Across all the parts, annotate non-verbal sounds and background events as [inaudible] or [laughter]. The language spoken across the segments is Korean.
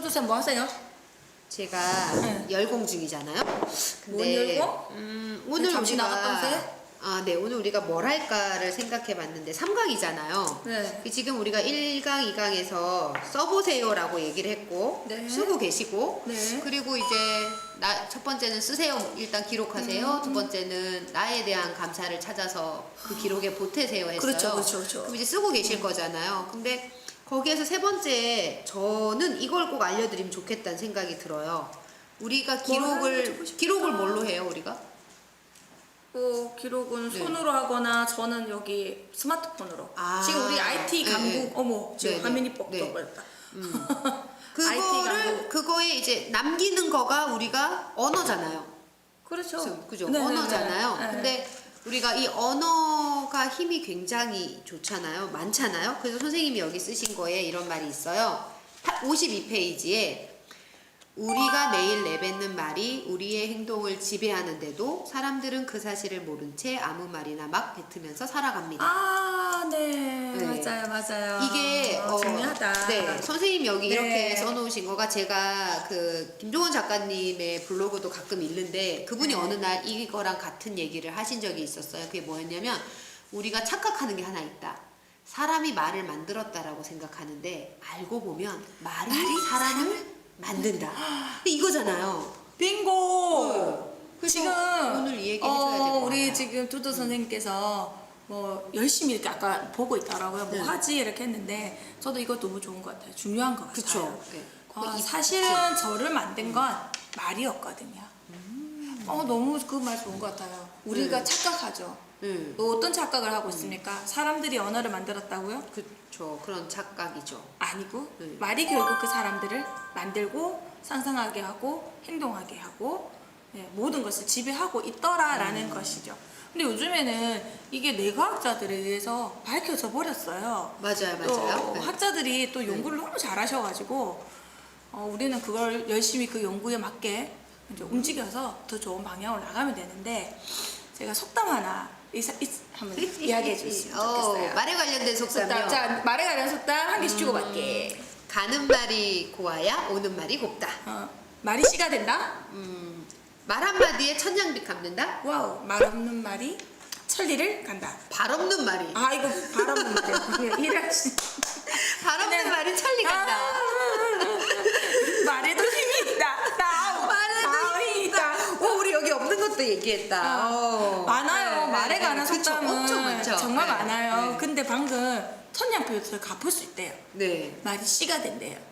초두쌤 뭐 하세요? 제가 네. 열공 중이잖아요. 뭔 열공? 음, 오늘 잠시 나갔던데? 아, 네. 오늘 우리가 뭘 할까를 생각해 봤는데 3강이잖아요. 네. 지금 우리가 1강, 2강에서 써보세요라고 얘기를 했고 네. 쓰고 계시고 네. 그리고 이제 나, 첫 번째는 쓰세요 일단 기록하세요 음. 두 번째는 나에 대한 감사를 찾아서 그 기록에 보태세요 했어요 그렇죠, 그렇죠, 그렇죠. 그럼 이제 쓰고 계실 거잖아요 근데 거기에서 세 번째 저는 이걸 꼭 알려드리면 좋겠다는 생각이 들어요 우리가 기록을. 기록을 뭘로 해요 우리가 뭐 기록은 네. 손으로 하거나 저는 여기 스마트폰으로. 아. 지금 우리 IT 네, 강국 네. 어머 지금 네, 화면이 네. 뻑뻑거렸다. [laughs] 그거를 강국. 그거에 이제 남기는 거가 우리가 언어잖아요. 그렇죠. 그죠? 네, 네, 언어잖아요. 네, 네. 근데 우리가 이 언어 가 힘이 굉장히 좋잖아요. 많잖아요. 그래서 선생님이 여기 쓰신 거에 이런 말이 있어요. 52페이지에 우리가 매일 내뱉는 말이 우리의 행동을 지배하는데도 사람들은 그 사실을 모른 채 아무 말이나 막 뱉으면서 살아갑니다. 아, 네. 네. 맞아요, 맞아요. 이게 아, 중요하다. 네, 선생님 여기 네. 이렇게 써놓으신 거가 제가 그 김종원 작가님의 블로그도 가끔 읽는데 그분이 네. 어느 날 이거랑 같은 얘기를 하신 적이 있었어요. 그게 뭐였냐면 우리가 착각하는 게 하나 있다. 사람이 말을 만들었다라고 생각하는데 알고 보면 말이, 사람을 만든다. 이거잖아요. 빙고. 그래서 지금 오늘 이 얘기 해줘야 될것 어, 우리 같아요. 지금 두두 선생님께서 뭐 열심히 이렇게 아까 보고 있더라고요. 뭐 네. 하지 이렇게 했는데 저도 이거 너무 좋은 것 같아요. 중요한 것 같아요. 그쵸. 네. 어, 이- 사실은 저를 만든 건 말이었거든요. 어 너무 그 말 좋은 것 같아요. 우리가 네. 착각하죠. 음, 또 어떤 착각을 하고 있습니까? 사람들이 언어를 만들었다고요? 그쵸. 그런 착각이죠. 아니고 네. 말이 결국 그 사람들을 만들고 상상하게 하고 행동하게 하고 예, 모든 것을 지배하고 있더라라는 음. 것이죠. 근데 요즘에는 이게 뇌과학자들에 의해서 밝혀져 버렸어요. 맞아요, 또 맞아요. 네. 학자들이 또 연구를 너무 잘하셔가지고 어, 우리는 그걸 열심히 그 연구에 맞게 이제 움직여서 더 좋은 방향으로 나가면 되는데 제가 속담 하나 이사, 이, 한번 [laughs] 이야기해 주시면 어, 좋겠어요. 말에 관련된 속담이요. 속담. 자, 말에 관한 속담 한 개씩 주고 받게. 가는 말이 고와야 오는 말이 곱다. 어, 말이 씨가 된다? 음, 말 한마디에 천냥비 갚는다. 와우, 말 없는 말이 천리를 간다. 발 없는 말이. 아, 이거 발 없는 말이야. [laughs] 이래지. 발 없는 말이 천리 간다. 아, 얘기했다. 어. 많아요. 네, 말에 네, 관한 그쵸, 속담은 엄청 많죠. 정말 네, 많아요. 네. 근데 방금 천냥표에서 갚을 수 있대요. 네. 말이 씨가 된대요.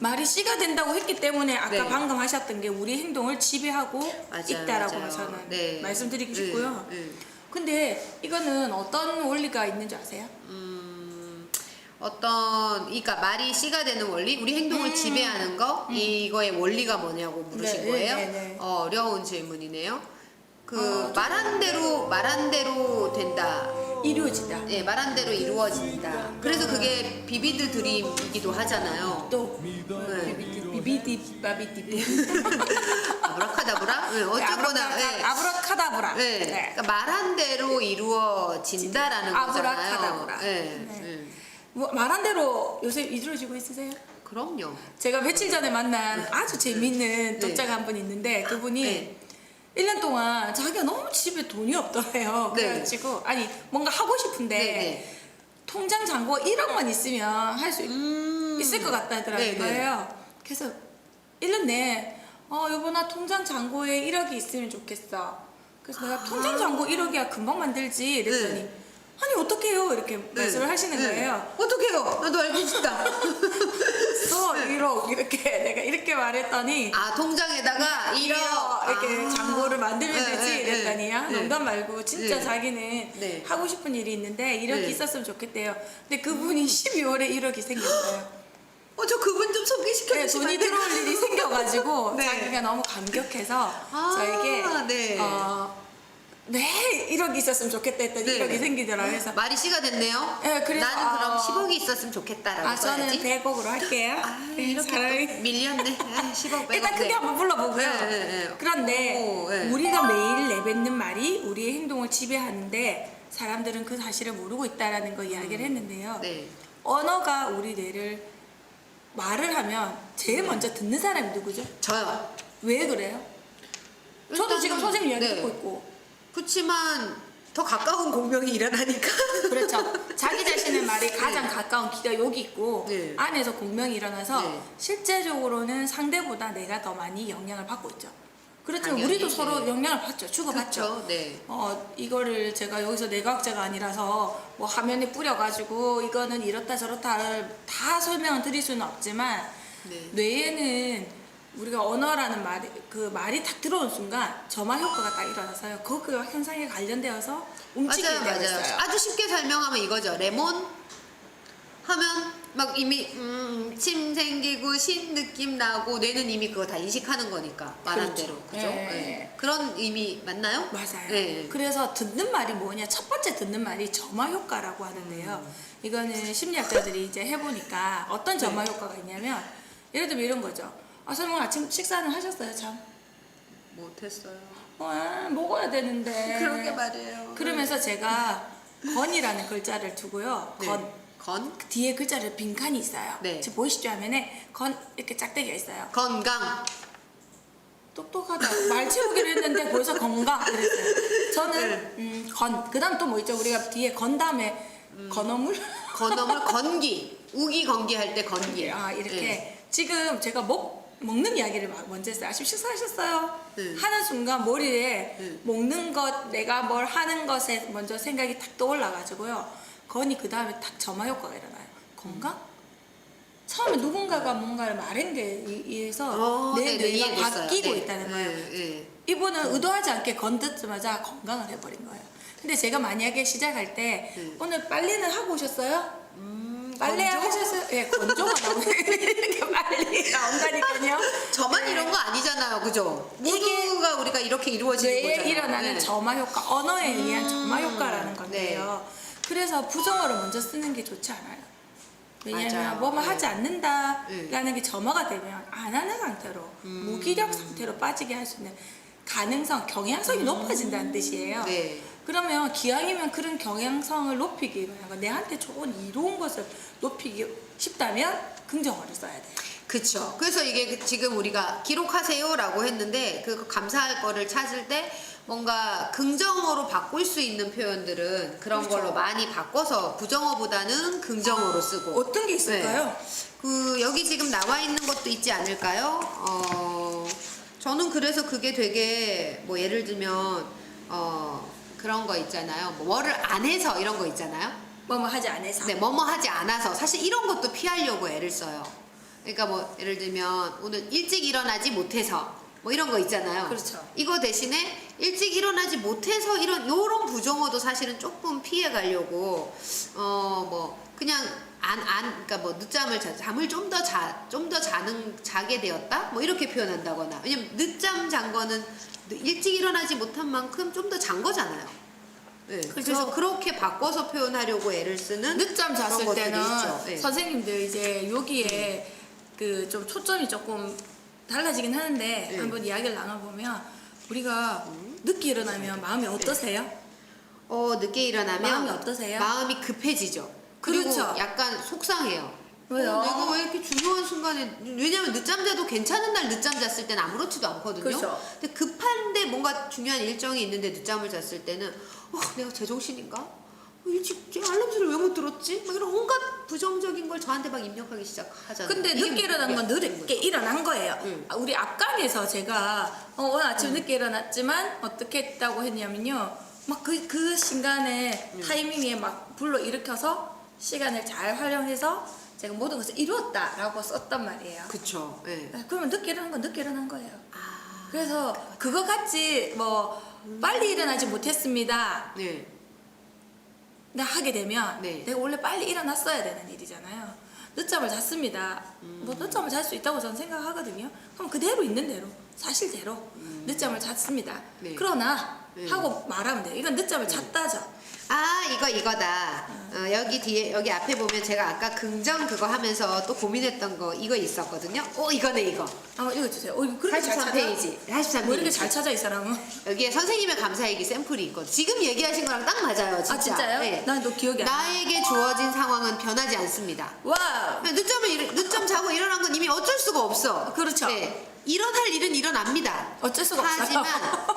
말이 씨가 된다고 했기 때문에 아까 네. 방금 하셨던 게 우리 행동을 지배하고 맞아요, 있다라고 맞아요. 저는 네. 말씀드리고 네, 싶고요. 네. 근데 이거는 어떤 원리가 있는 줄 아세요? 음, 어떤, 그러니까 말이 씨가 되는 원리, 우리 행동을 지배하는 거, 이거의 원리가 뭐냐고 물으신 음. 네, 거예요? 네, 네, 네. 어, 어려운 질문이네요. 그 어, 말한 대로 말한 대로 된다. 이루어지다. 예, 말한 대로 이루어진다. 그래서 그게 비비드 드림이기도 하잖아요. 또 네. 비비디 바비디 [laughs] 아브라카다브라? 네, 어쨌거나. 예. 아브라카다브라. 네. 네. 그러니까 말한 대로 이루어진다라는 거잖아요. 아브라카다브라. 예, 네. 예. 뭐, 말한 대로 요새 이루어지고 있으세요? 그럼요. 제가 며칠 전에 만난 아주 재밌는 네. 독자가 한 분 있는데 그분이 네. 1년 동안 자기가 너무 집에 돈이 없더래요. 네. 그래가지고 아니 뭔가 하고 싶은데 네, 네. 통장 잔고 1억만 있으면 할수 음. 있을 것 같다더라고요. 네, 네. 그래서 1년 내에 어 여보 나 통장 잔고에 1억이 있으면 좋겠어. 그래서 내가 통장 잔고 1억이야 금방 만들지 이랬더니 네. 아니 어떡해요 이렇게 말씀을 네. 하시는 네. 거예요. 어떡해요? 나도 알고 싶다. [laughs] 또 1억 이렇게 내가 이렇게 말했더니 아, 통장에다가 1억. 이렇게 아. 잔고를 만들면 네, 되지 네, 이랬더니요 네. 농담 말고 진짜 네. 자기는 네. 하고 싶은 일이 있는데 이렇게 네. 있었으면 좋겠대요 근데 그분이 12월에 1억이 생겼어요 어, 저 그분 좀 소개시켜 네, 주시면 돈이 안? 들어올 일이 생겨가지고 [laughs] 네. 자기가 너무 감격해서 아, 저에게 네. 어, 네 1억이 있었으면 좋겠다 했더니 네. 1억이 생기더라고요 그래서 말이 씨가 됐네요. 네, 그래서, 나는 그럼 어, 10억이 있었으면 좋겠다라고 아 저는 써야지. 100억으로 할게요 아, 네, 이렇게 사람이 또 밀렸네. 아, 10억, 100억. [laughs] 일단 크게 한번 불러보고요. 네, 네, 네. 그런데 오, 네. 우리가 매일 내뱉는 말이 우리의 행동을 지배하는데 사람들은 그 사실을 모르고 있다라는 거 이야기를 했는데요. 네. 언어가 우리 뇌를 말을 하면 제일 먼저 듣는 사람이 누구죠? 저요. 왜 그래요? 저도 일단은- 지금 선생님 이야기 네. 듣고 있고 그렇지만 더 가까운 공명이 일어나니까. 그렇죠. 자기 자신의 말이 가장 가까운 귀가 여기 있고 네. 안에서 공명이 일어나서 네. 실제적으로는 상대보다 내가 더 많이 영향을 받고 있죠. 그렇지만 당연히, 우리도 서로 네. 영향을 받죠. 주고받죠. 그렇죠. 네. 어 이거를 제가 여기서 내과학자가 아니라서 뭐 화면에 뿌려가지고 이거는 이렇다 저렇다를 다 설명을 드릴 수는 없지만 네. 뇌에는 우리가 언어라는 말이 그 말이 딱 들어온 순간 점화 효과가 딱 일어나서요. 그 현상에 관련되어서 움직이게 맞아요, 되고 맞아요. 있어요. 아주 쉽게 설명하면 이거죠. 레몬 하면 막 이미 음, 침 생기고 신 느낌 나고 뇌는 이미 그거 다 인식하는 거니까 말한 그렇죠. 대로 그죠? 네. 네. 그런 의미 맞나요? 맞아요. 네. 그래서 듣는 말이 뭐냐? 첫 번째 듣는 말이 점화 효과라고 하는데요. 이거는 심리학자들이 이제 해보니까 어떤 점화 네. 효과가 있냐면 예를 들면 이런 거죠. 아, 설마 아침 식사는 하셨어요, 참? 못했어요. 와, 먹어야 되는데. [laughs] 그러게 말이에요. 그러면서 제가 건이라는 글자를 두고요. 네. 건. 건 그 뒤에 글자를 빈칸이 있어요. 네. 지금 보이시죠? 화면에 건 이렇게 짝대기가 있어요. 건강 똑똑하다. 말 채우기로 했는데 벌써 건강 그랬어요. 저는 네. 음, 건. 그다음 또 뭐 있죠? 우리가 뒤에 건 다음에 음. 건어물. 건어물 건기 우기 건기 할 때 건기 아 이렇게 네. 지금 제가 먹 먹는 이야기를 막 먼저 했어요. 아침 식사하셨어요? 네. 하는 순간 머리에 네. 먹는 것, 내가 뭘 하는 것에 먼저 생각이 탁 떠올라가지고요. 건이 그 다음에 탁 점화 효과가 일어나요. 건강? 처음에 누군가가 뭔가를 말한 게 의해서 어, 내 네, 네, 뇌가 이해됐어요. 바뀌고 네. 있다는 거예요. 네, 네. 이분은 의도하지 않게 건 듣자마자 건강을 해버린 거예요. 근데 제가 만약에 시작할 때 네. 오늘 빨래는 하고 오셨어요? 음, 빨래 건조? 하셨어요? 예, 건조가 나오고 [laughs] 빨리 나온다니까요. 저만 네. 이런 거 아니잖아요, 그죠? 모두가 우리가 이렇게 이루어지는 뇌에 거잖아요. 일어나는 네. 점화 효과, 언어에 의한 음, 점화 효과라는 건데요. 그래서 부정어를 먼저 쓰는 게 좋지 않아요. 왜냐하면. 뭐뭐 네. 하지 않는다라는 네. 게 점화가 되면 안 하는 상태로 음. 무기력 상태로 빠지게 할 수 있는 가능성, 경향성이 높아진다는 뜻이에요. 네. 그러면 기왕이면 그런 경향성을 높이기 위한 내한테 좋은 이로운 것을 높이기 싶다면 긍정어를 써야 돼요. 그쵸. 그래서 이게 그- 지금 우리가 기록하세요라고 했는데 그 감사할 거를 찾을 때 뭔가 긍정어로 바꿀 수 있는 표현들은 그런 그렇죠. 걸로 많이 바꿔서 부정어보다는 긍정어로 쓰고. 어떤 게 있을까요? 그 여기 지금 나와 있는 것도 있지 않을까요? 어 저는 그래서 그게 되게 뭐 예를 들면 어 그런 거 있잖아요. 뭐 뭐를 안 해서 이런 거 있잖아요. 뭐뭐 하지 않아서. 네, 뭐뭐 하지 않아서 사실 이런 것도 피하려고 애를 써요. 그러니까 뭐 예를 들면 오늘 일찍 일어나지 못해서 뭐 이런 거 있잖아요. 그렇죠. 이거 대신에 일찍 일어나지 못해서 이런 요런 부정어도 사실은 조금 피해 가려고 어 뭐 그냥 안 안 그러니까 뭐 늦잠을 자 잠을 좀 더 자 좀 더 자는 자게 되었다 뭐 이렇게 표현한다거나 왜냐면 늦잠 잔 거는 일찍 일어나지 못한 만큼 좀 더 잔 거잖아요. 네, 그렇죠. 그래서 그렇게 바꿔서 표현하려고 애를 쓰는 늦잠 잤을 때는 있죠. 네. 선생님들 이제 여기에 그 좀 초점이 조금 달라지긴 하는데 네. 한번 이야기를 나눠보면 우리가 늦게 일어나면 마음이 어떠세요? 어 늦게 일어나면 마음이 어떠세요? 마음이 급해지죠. 그리고 그렇죠. 약간 속상해요. 왜요? 어, 내가 왜 이렇게 중요한 순간에 왜냐면 늦잠 자도 괜찮은 날 늦잠 잤을 때는 아무렇지도 않거든요. 그렇죠. 근데 급한데 뭔가 중요한 일정이 있는데 늦잠을 잤을 때는 어, 내가 제정신인가? 어, 일찍 제 알람 소리를 왜 못 들었지? 막 이런 온갖 부정적인 걸 저한테 막 입력하기 시작하잖아요. 근데 이게 늦게 일어난 건 문제야. 늦게 일어난 거예요. 응. 아, 우리 앞강에서 제가 어, 오늘 아침 늦게 일어났지만 어떻게 했다고 했냐면요. 막 그그 순간에 타이밍에 막 불러 일으켜서 시간을 잘 활용해서 제가 모든 것을 이루었다라고 썼단 말이에요. 그쵸. 예. 아, 그러면 늦게 일어난 건 늦게 일어난 거예요. 아, 그래서 그거 같이 뭐 빨리 일어나지 못했습니다. 네. 나 하게 되면 네. 내가 원래 빨리 일어났어야 되는 일이잖아요. 늦잠을 잤습니다. 뭐 늦잠을 잘 수 있다고 저는 생각하거든요. 그럼 그대로 있는 대로 사실대로 늦잠을 잤습니다. 네. 그러나 네. 하고 말하면 돼요. 이건 늦잠을 잤다죠. 아 이거 이거다. 어, 어, 여기 뒤에 여기 앞에 보면 제가 아까 긍정 그거 하면서 또 고민했던 거 이거 있었거든요. 오 이거네 이거. 한번 읽어주세요. 어, 이거 그렇게 잘83 찾아? 페이지. 83뭐 이렇게. 잘 찾아 이 사람은? 여기에 선생님의 감사일기 샘플이 있거든. 지금 얘기하신 거랑 딱 맞아요, 진짜. 아 진짜요? 네. 난 너 기억이 안 나. 나에게 주어진 상황은 변하지 않습니다. 와. 늦잠을 일- 늦잠 자고 일어난 건 이미 어쩔 수가 없어. 그렇죠. 네. 일어날 일은 일어납니다. 어쩔 수가 없어요. 하지만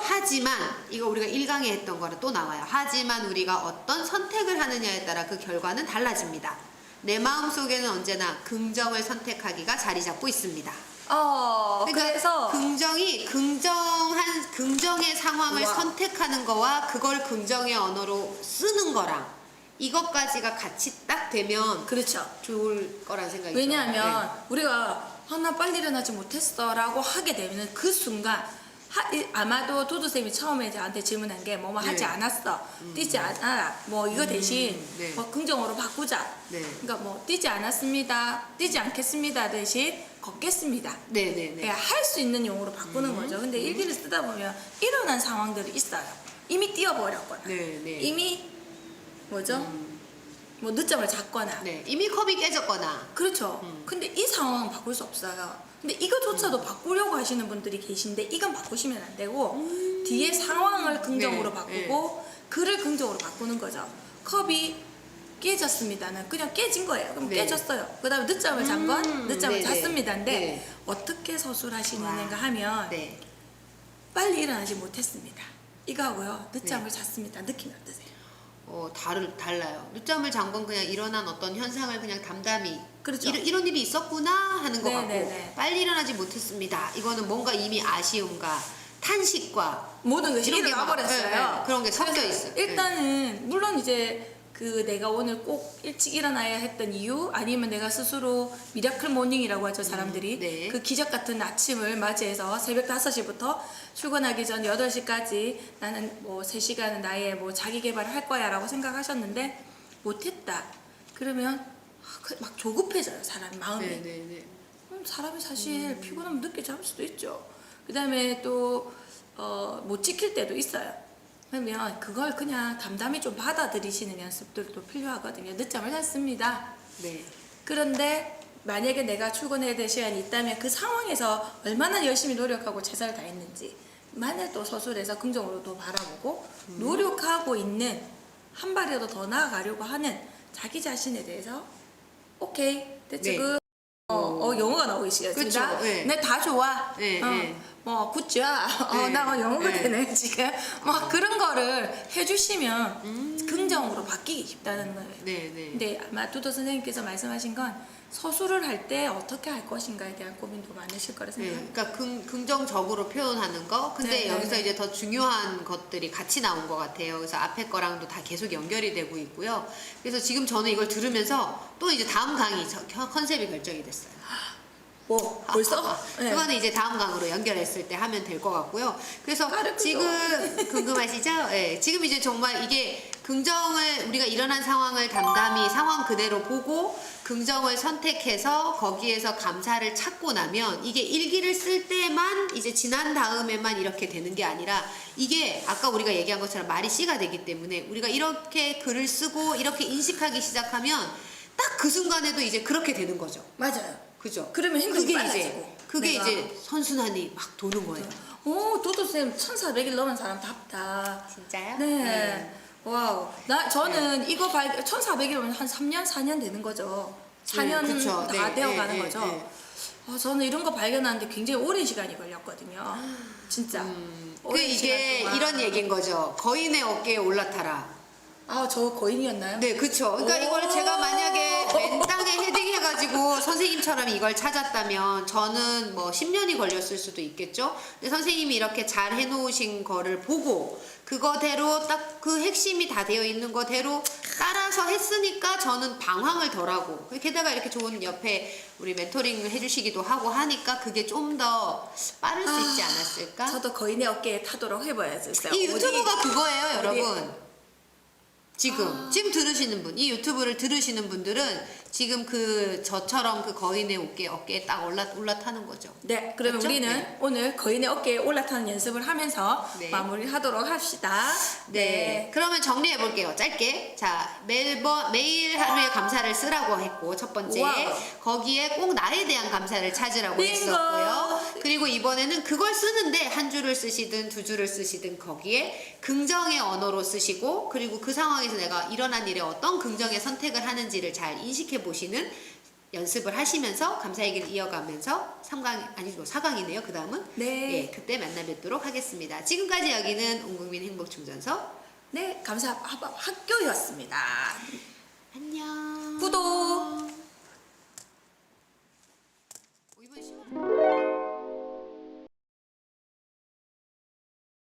하지만 이거 우리가 1강에 했던 거는 또 나와요. 하지만 우리가 어떤 선택을 하느냐에 따라 그 결과는 달라집니다. 내 마음 속에는 언제나 긍정을 선택하기가 자리 잡고 있습니다. 어. 그러니까 그래서 긍정이 긍정한 긍정의 상황을 우와. 선택하는 거와 그걸 긍정의 언어로 쓰는 거랑 이것까지가 같이 딱 되면 그렇죠. 좋을 거란 생각이 왜냐하면 들어요. 우리가 아, 나 빨리 일어나지 못했어 라고 하게 되면 그 순간 하, 이- 아마도 도도쌤이 처음에 저한테 질문한 게 뭐뭐 하지 네. 않았어? 뛰지 않아 뭐 이거 대신 네. 뭐 긍정으로 바꾸자. 네. 그러니까 뭐 뛰지 않았습니다. 뛰지 않겠습니다. 대신 걷겠습니다. 네, 네, 네. 할 수 있는 용어로 바꾸는 거죠. 근데 일기를 쓰다 보면 일어난 상황들이 있어요. 이미 뛰어버렸거나. 네, 네. 이미 뭐죠 뭐 늦잠을 잤거나 네. 이미 컵이 깨졌거나 그렇죠. 음. 근데 이 상황은 바꿀 수 없어요. 근데 이거조차도 음. 바꾸려고 하시는 분들이 계신데 이건 바꾸시면 안 되고 뒤에 상황을 긍정으로 네, 바꾸고 글을 긍정으로 바꾸는 거죠. 컵이 깨졌습니다는 그냥 깨진 거예요. 그럼 네. 깨졌어요. 그 다음에 늦잠을 잔 건 음, 늦잠을 네네. 잤습니다인데 네. 어떻게 서술하시느냐가 와. 하면 네. 빨리 일어나지 못했습니다. 이거 하고요. 늦잠을 네. 잤습니다. 느낌이 어떠세요? 어, 다를, 달라요. 늦잠을 잔 건 그냥 일어난 어떤 현상을 그냥 담담히 그렇죠. 이런, 이런 일이 있었구나 하는 것 네, 같고. 빨리 일어나지 못했습니다. 이거는 뭔가 이미 아쉬움과 탄식과 모든 것이 이런 게 일어나 막, 버렸어요. 네, 네, 그런 게 섞여 그래서 있어요. 일단은 물론 이제 그 내가 오늘 꼭 일찍 일어나야 했던 이유 아니면 내가 스스로 미라클 모닝이라고 하죠 사람들이 음, 네. 그 기적 같은 아침을 맞이해서 새벽 5시부터 출근하기 전 8시까지 나는 뭐 3시간은 나의 뭐 자기 개발을 할 거야 라고 생각하셨는데 못했다 그러면 아, 그막 조급해져요 사람 마음이 네, 네, 네. 음, 사람이 사실 피곤하면 늦게 잠을 수도 있죠. 그 다음에 또, 어, 못 지킬 때도 있어요. 그러면 그걸 그냥 담담히 좀 받아들이시는 연습들도 필요하거든요. 늦잠을 잤습니다. 네. 그런데 만약에 내가 출근해야 될 시간이 있다면 그 상황에서 얼마나 열심히 노력하고 최선을 다했는지 만약 또 서술해서 긍정으로 또 바라보고 노력하고 있는 한 발이라도 더 나아가려고 하는 자기 자신에 대해서 오케이 네. 그 어, 어, 영어가 나오기 시작했습니다. 그쵸, 네. 네, 다 좋아. 네, 어, 네. 뭐 굿자. 어, 네, 나뭐 영어가 네. 되네 지금. 막 그런 거를 해주시면 음. 긍정으로 바뀌기 쉽다는 거예요. 네, 네. 근데 아마 두도 선생님께서 말씀하신 건 서술을 할 때 어떻게 할 것인가에 대한 고민도 많으실 거라 네, 생각합니다. 그러니까 긍, 긍정적으로 표현하는 거. 근데 네, 네, 여기서 네. 이제 더 중요한 것들이 같이 나온 것 같아요. 그래서 앞에 거랑도 다 계속 연결이 되고 있고요. 그래서 지금 저는 이걸 들으면서 또 이제 다음 강의 저- 컨셉이 결정이 됐어요. [gasps] 뭐 벌써? 아, 네. 그거는 이제 다음 강으로 연결했을 때 하면 될 것 같고요. 그래서 까르르죠. 지금 [laughs] 궁금하시죠? 네, 지금 이제 정말 이게 긍정을 우리가 일어난 상황을 담담히 상황 그대로 보고 긍정을 선택해서 거기에서 감사를 찾고 나면 이게 일기를 쓸 때만 이제 지난 다음에만 이렇게 되는 게 아니라 이게 아까 우리가 얘기한 것처럼 말이 씨가 되기 때문에 우리가 이렇게 글을 쓰고 이렇게 인식하기 시작하면 딱 그 순간에도 이제 그렇게 되는 거죠. 맞아요. 그죠? 그러면 행동이 그게 빨라지고. 그게 내가. 이제 선순환이 막 도는 거예요. 오, 도도쌤 1400일 넘은 사람 답다. 진짜요? 네. 와우. 나 저는 이거 발 1400일이면 한 3년 4년 되는 거죠. 4년 네, 그쵸. 다 네, 되어 네, 가는 네, 거죠. 네. 아, 저는 이런 거 발견하는데 굉장히 오랜 시간이 걸렸거든요. 진짜. 그 오랜 이게 동안. 이런 얘기인 거죠. 거인의 어깨에 올라타라. 아, 저 거인이었나요? 네, 그쵸. 그러니까 오. 이걸 제가 만약에 맨 땅에 헤딩해가지고 선생님처럼 이걸 찾았다면 저는 뭐 10년이 걸렸을 수도 있겠죠. 근데 선생님이 이렇게 잘 해놓으신 거를 보고 그거대로 딱 그 핵심이 다 되어 있는 거대로 따라서 했으니까 저는 방황을 덜하고 게다가 이렇게 좋은 옆에 우리 멘토링 해주시기도 하고 하니까 그게 좀 더 빠를 수 있지 않았을까? 저도 거인의 어깨에 타도록 해봐야겠어요. 이 유튜브가 그거예요, 여러분. 지금 아. 지금 들으시는 분, 이 유튜브를 들으시는 분들은 지금 그 저처럼 그 거인의 어깨 어깨에 딱 올라 올라타는 거죠. 네, 그러면 맞죠? 우리는 네. 오늘 거인의 어깨에 올라타는 연습을 하면서 네. 마무리하도록 합시다. 네. 그러면 정리해 볼게요. 짧게. 자, 매번 매일 하루에 감사를 쓰라고 했고 첫 번째 와우. 거기에 꼭 나에 대한 감사를 찾으라고 빙고. 했었고요. 그리고 이번에는 그걸 쓰는데 한 줄을 쓰시든 두 줄을 쓰시든 거기에 긍정의 언어로 쓰시고 그리고 그 상황에 서 내가 일어난 일에 어떤 긍정의 선택을 하는지를 잘 인식해 보시는 연습을 하시면서 감사 얘기를 이어가면서 3강 아니죠 4강이네요. 그 다음은 네. 예, 그때 만나 뵙도록 하겠습니다. 지금까지 여기는 온국민 행복충전서 네, 감사 학- 학교였습니다. 안녕. 구독.